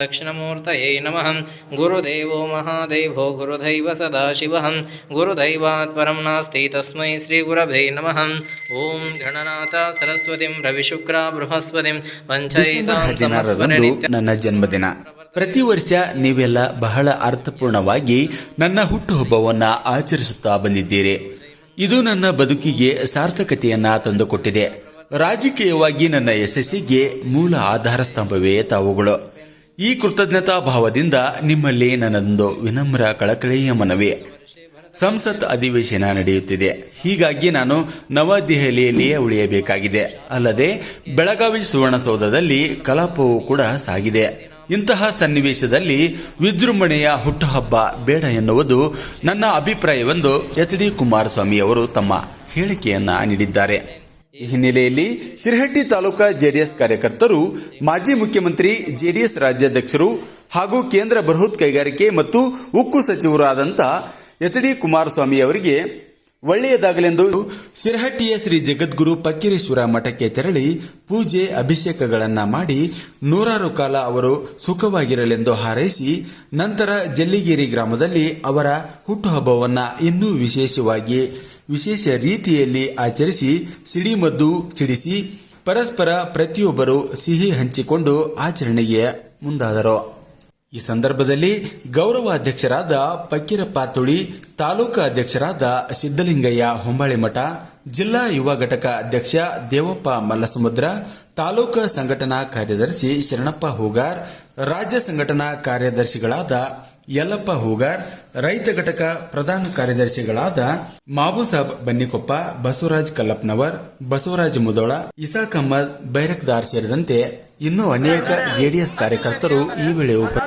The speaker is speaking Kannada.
दक्षिणमूर्तये नमः गुरुदेवो महादेवो गुरुदैव सदाशिवः गुरुदैवात् परं नास्ति तस्मै श्रीगुरवे नमः ॐ गणनाथ सरस्वतीं रविशुक्र बृहस्पतिं ಡಿಸೆಂಬರ್ पञ्चैतां ಹದಿನಾರರಂದು संस्मरणित्य ನನ್ನ ಜನ್ಮದಿನ ಪ್ರತಿ ವರ್ಷ ನೀವೆಲ್ಲ ಬಹಳ ಅರ್ಥಪೂರ್ಣವಾಗಿ ನನ್ನ ಹುಟ್ಟುಹಬ್ಬವನ್ನ ಆಚರಿಸುತ್ತಾ ಬಂದಿದ್ದೀರಿ ಇದು ನನ್ನ ಬದುಕಿಗೆ ಸಾರ್ಥಕತೆಯನ್ನ ತಂದುಕೊಟ್ಟಿದೆ ರಾಜಕೀಯವಾಗಿ ನನ್ನ ಯಶಸ್ಸಿಗೆ ಮೂಲ ಆಧಾರ ಸ್ತಂಭವೇ ತಾವುಗಳು ಈ ಕೃತಜ್ಞತಾ ಭಾವದಿಂದ ನಿಮ್ಮಲ್ಲಿ ನನ್ನೊಂದು ವಿನಮ್ರ ಕಳಕಳಿಯ ಮನವಿ. ಸಂಸತ್ ಅಧಿವೇಶನ ನಡೆಯುತ್ತಿದೆ. ಹೀಗಾಗಿ ನಾನು ನವದೆಹಲಿಯಲ್ಲಿಯೇ ಉಳಿಯಬೇಕಾಗಿದೆ. ಅಲ್ಲದೆ ಬೆಳಗಾವಿ ಸುವರ್ಣಸೌಧದಲ್ಲಿ ಕಲಾಪವು ಕೂಡ ಸಾಗಿದೆ. ಇಂತಹ ಸನ್ನಿವೇಶದಲ್ಲಿ ವಿಜೃಂಭಣೆಯ ಹುಟ್ಟುಹಬ್ಬ ಬೇಡ ಎನ್ನುವುದು ನನ್ನ ಅಭಿಪ್ರಾಯವೆಂದು ಎಚ್ ಡಿ ಕುಮಾರಸ್ವಾಮಿ ಅವರು ತಮ್ಮ ಹೇಳಿಕೆಯನ್ನ ನೀಡಿದ್ದಾರೆ. ಈ ಹಿನ್ನೆಲೆಯಲ್ಲಿ ಶಿರಹಟ್ಟಿ ತಾಲೂಕಾ ಜೆಡಿಎಸ್ ಕಾರ್ಯಕರ್ತರು, ಮಾಜಿ ಮುಖ್ಯಮಂತ್ರಿ ಜೆಡಿಎಸ್ ರಾಜ್ಯಾಧ್ಯಕ್ಷರು ಹಾಗೂ ಕೇಂದ್ರ ಬೃಹತ್ ಕೈಗಾರಿಕೆ ಮತ್ತು ಉಕ್ಕು ಸಚಿವರಾದಂಥ ಎಚ್ ಡಿ ಕುಮಾರಸ್ವಾಮಿ ಅವರಿಗೆ ಒಳ್ಳೆಯದಾಗಲೆಂದು ಶಿರಹಟ್ಟಿಯ ಶ್ರೀ ಜಗದ್ಗುರು ಪಕ್ಕಿರೇಶ್ವರ ಮಠಕ್ಕೆ ತೆರಳಿ ಪೂಜೆ ಅಭಿಷೇಕಗಳನ್ನ ಮಾಡಿ ನೂರಾರು ಕಾಲ ಅವರು ಸುಖವಾಗಿರಲೆಂದು ಹಾರೈಸಿ ನಂತರ ಜಲ್ಲಿಗೇರಿ ಗ್ರಾಮದಲ್ಲಿ ಅವರ ಹುಟ್ಟುಹಬ್ಬವನ್ನು ಇನ್ನೂ ವಿಶೇಷವಾಗಿ ವಿಶೇಷ ರೀತಿಯಲ್ಲಿ ಆಚರಿಸಿ, ಸಿಡಿಮದ್ದು ಸಿಡಿಸಿ, ಪರಸ್ಪರ ಪ್ರತಿಯೊಬ್ಬರು ಸಿಹಿ ಹಂಚಿಕೊಂಡು ಆಚರಣೆಗೆ ಮುಂದಾದರು. ಈ ಸಂದರ್ಭದಲ್ಲಿ ಗೌರವಾಧ್ಯಕ್ಷರಾದ ಪಕ್ಕೀರಪ್ಪ ತುಳಿ ತಾಲೂಕಾ ಅಧ್ಯಕ್ಷರಾದ ಸಿದ್ದಲಿಂಗಯ್ಯ ಹೊಂಬಾಳಿಮಠ, ಜಿಲ್ಲಾ ಯುವ ಘಟಕ ಅಧ್ಯಕ್ಷ ದೇವಪ್ಪ ಮಲ್ಲಸಮುದ್ರ, ತಾಲೂಕಾ ಸಂಘಟನಾ ಕಾರ್ಯದರ್ಶಿ ಶರಣಪ್ಪ ಹೂಗಾರ್, ರಾಜ್ಯ ಸಂಘಟನಾ ಕಾರ್ಯದರ್ಶಿಗಳಾದ ಯಲ್ಲಪ್ಪ ಹೂಗಾರ್, ರೈತ ಘಟಕ ಪ್ರಧಾನ ಕಾರ್ಯದರ್ಶಿಗಳಾದ ಮಾಬುಸಾಬ್ ಬನ್ನಿಕೊಪ್ಪ, ಬಸವರಾಜ್ ಕಲ್ಲಪ್ಪನವರ್, ಬಸವರಾಜ್ ಮುದೋಳ, ಇಸಾಕ್ ಅಹ್ಮದ್, ಬೈರಕ್ದಾರ್ ಸೇರಿದಂತೆ ಇನ್ನೂ ಅನೇಕ ಜೆಡಿಎಸ್ ಕಾರ್ಯಕರ್ತರು ಈ ವೇಳೆ ಉಪ